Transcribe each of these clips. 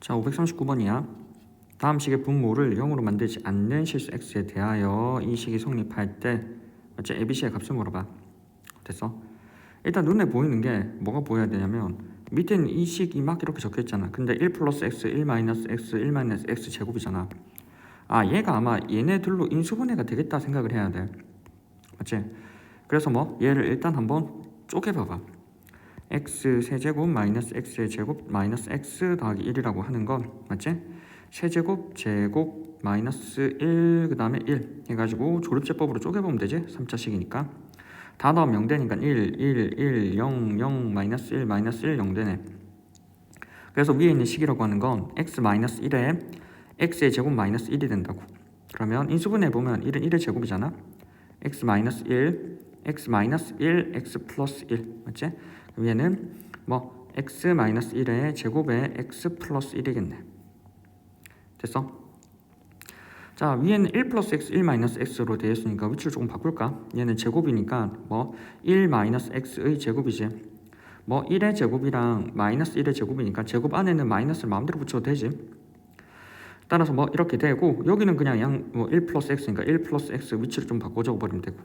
자, 539번이야. 다음 식의 분모를 0으로 만들지 않는 실수 x에 대하여 이 식이 성립할 때 맞지? ABC의 값을 물어봐. 됐어? 일단 눈에 보이는 게 뭐가 보여야 되냐면 밑에는 이 식이 막 이렇게 적혀 있잖아. 근데 1 플러스 x, 1 마이너스 x, 1 마이너스 x 제곱이잖아. 아, 얘가 아마 얘네들로 인수분해가 되겠다 생각을 해야 돼. 맞지? 그래서 뭐 얘를 일단 한번 쪼개봐봐. X 세제곱 마이너스 x의 제곱 마이너스 x 더하기 1이라고 하는 건 맞지? 세제곱 제곱 마이너스 1 그 다음에 1 해가지고 조립제법으로 쪼개보면 되지? 3차식이니까. 다 넣으면 0 되니까 1 1 1 0 0 마이너스 1 마이너스 1 0 되네. 그래서 위에 있는 식이라고 하는 건 x 마이너스 1에 x의 제곱 마이너스 1이 된다고. 그러면 인수분해 보면 1은 1의 제곱이잖아. x 마이너스 1 x 마이너스 1 x 플러스 1 맞지? 얘는 뭐 x 마이너스 1의 제곱에 x 플러스 1이겠네 됐어? 자 위에는 1 플러스 x 1 마이너스 x로 되어 있으니까 위치를 조금 바꿀까? 얘는 제곱이니까 뭐1 마이너스 x의 제곱이지 뭐 1의 제곱이랑 마이너스 1의 제곱이니까 제곱 안에는 마이너스를 마음대로 붙여도 되지 따라서 뭐 이렇게 되고 여기는 그냥 양 뭐 1 플러스 x니까 1 플러스 x 위치를 좀 바꿔 적어버리면 되고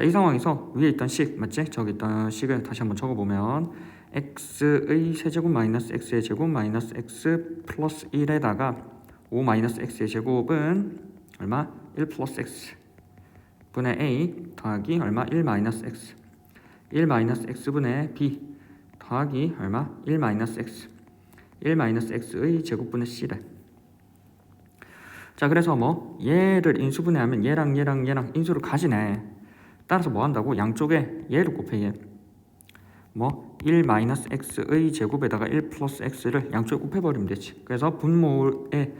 자 이 상황에서 위에 있던 식 맞지? 저기 있던 식을 다시 한번 적어보면 x의 세제곱 마이너스 x의 제곱 마이너스 x 플러스 1에다가 5 마이너스 x의 제곱은 얼마? 1 플러스 x 분의 a 더하기 얼마? 1 마이너스 x 1 마이너스 x분의 b 더하기 얼마? 1 마이너스 x 1 마이너스 x의 제곱분의 c래 자 그래서 뭐 얘를 인수분해하면 얘랑 얘랑 얘랑 인수를 가지네 따라서 뭐 한다고? 양쪽에 얘를 곱해. 얘 뭐1 마이너스 x의 제곱에다가 1 플러스 x를 양쪽에 곱해버리면 되지. 그래서 분모에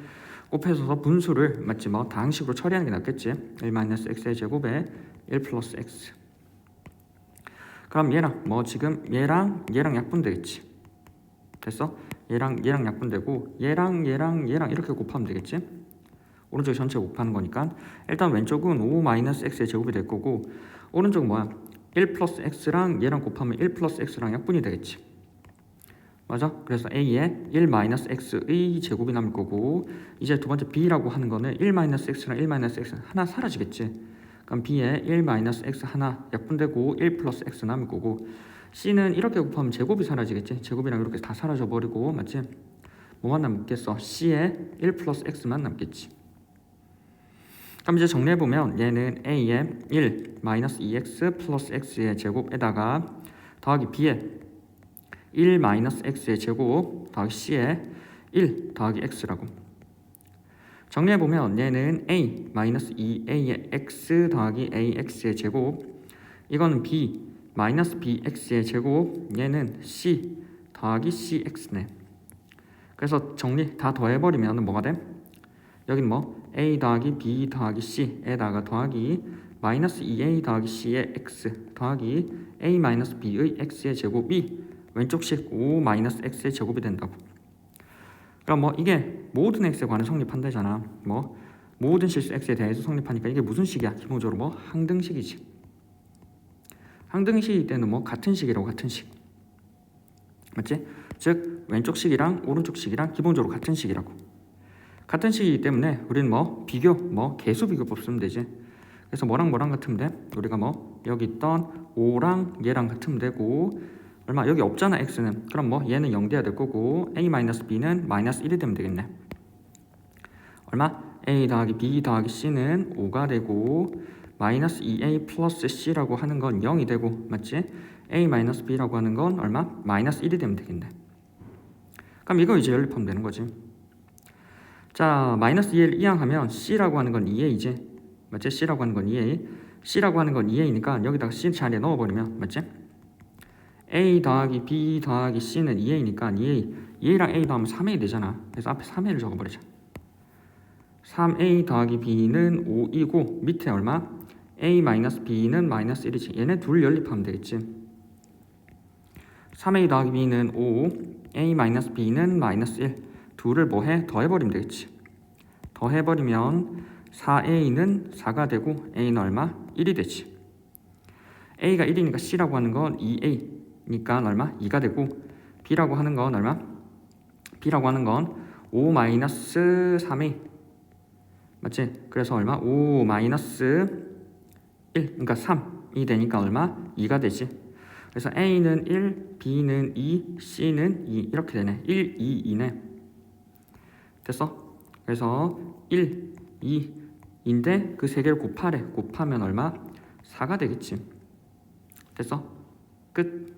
곱해서 분수를 맞지 뭐 다항식으로 처리하는 게 낫겠지. 1 마이너스 x의 제곱에 1 플러스 x. 그럼 얘랑 뭐 지금 얘랑 얘랑 약분 되겠지. 됐어? 얘랑 얘랑 약분되고 얘랑 얘랑 얘랑 이렇게 곱하면 되겠지 오른쪽 전체 곱하는 거니까 일단 왼쪽은 5 마이너스 x의 제곱이 될 거고 오른쪽 뭐야 1 플러스 x랑 얘랑 곱하면 1 플러스 x랑 약분이 되겠지 맞아? 그래서 a에 1 마이너스 x의 제곱이 남을 거고 이제 두 번째 b라고 하는 거는 1 마이너스 x랑 1 마이너스 x 하나 사라지겠지 그럼 b에 1 마이너스 x 하나 약분되고 1 플러스 x 남을 거고 c는 이렇게 곱하면 제곱이 사라지겠지 제곱이랑 이렇게 다 사라져 버리고 맞지? 뭐만 남겠어? c에 1 플러스 x만 남겠지 그럼 이제 정리해보면 얘는 a에 1 마이너스 2x 플러스 x의 제곱에다가 더하기 b에 1 마이너스 x의 제곱 더하기 c에 1 더하기 x라고 정리해보면 얘는 a 마이너스 2a의 x 더하기 ax의 제곱 이거는 b 마이너스 bx의 제곱 얘는 c 더하기 cx네 그래서 정리 다 더해버리면 뭐가 돼? 여긴 뭐 a 더하기 b 더하기 c에다가 더하기 마이너스 2a 더하기 c의 x 더하기 a 마이너스 b의 x의 제곱이 왼쪽식 5 마이너스 x의 제곱이 된다고. 그럼 뭐 이게 모든 x에 관해 성립한다잖아. 뭐 모든 실수 x에 대해서 성립하니까 이게 무슨 식이야? 기본적으로 뭐 항등식이지. 항등식일 때는 뭐 같은 식이라고 같은 식. 맞지? 즉 왼쪽 식이랑 오른쪽 식이랑 기본적으로 같은 식이라고 같은 식이기 때문에 우리는 뭐 비교 뭐 개수 비교법 쓰면 되지. 그래서 뭐랑 뭐랑 같으면 돼? 우리가 뭐 여기 있던 5랑 얘랑 같으면 되고 얼마? 여기 없잖아 x는. 그럼 뭐 얘는 0 돼야 될 거고 a 마이너스 b는 마이너스 1이 되면 되겠네. 얼마? A 더하기 b 더하기 c는 5가 되고 마이너스 2a 플러스 c라고 하는 건 0이 되고 맞지? a 마이너스 b라고 하는 건 얼마? 마이너스 1이 되면 되겠네. 그럼 이거 이제 연립하면 되는 거지 자 마이너스 2를 이항하면 c라고 하는 건 2a이지 맞지? c라고 하는 건 2a c라고 하는 건 2a니까 여기다가 c 자리에 넣어버리면 맞지? a 더하기 b 더하기 c는 2a니까 2a 2a랑 a 더하면 3a 되잖아. 그래서 앞에 3a를 적어버리자. 3a 더하기 b는 5이고 밑에 얼마? a 마이너스 b는 마이너스 1이지. 얘네 둘 연립하면 되겠지. 3a 더하기 b는 5 a 마이너스 b는 마이너스 1 둘을 뭐해? 더해버리면 되겠지 더해버리면 4a는 4가 되고 a는 얼마? 1이 되지 a가 1이니까 c라고 하는 건 2a니까 얼마? 2가 되고 b라고 하는 건 얼마? b라고 하는 건 5 마이너스 3이 맞지? 그래서 얼마? 5 마이너스 1 그러니까 3이 되니까 얼마? 2가 되지 그래서 A는 1, B는 2, C는 2 이렇게 되네 1, 2, 2네 됐어? 그래서 1, 2 인데 그 세 개를 곱하래 곱하면 얼마? 4가 되겠지 됐어? 끝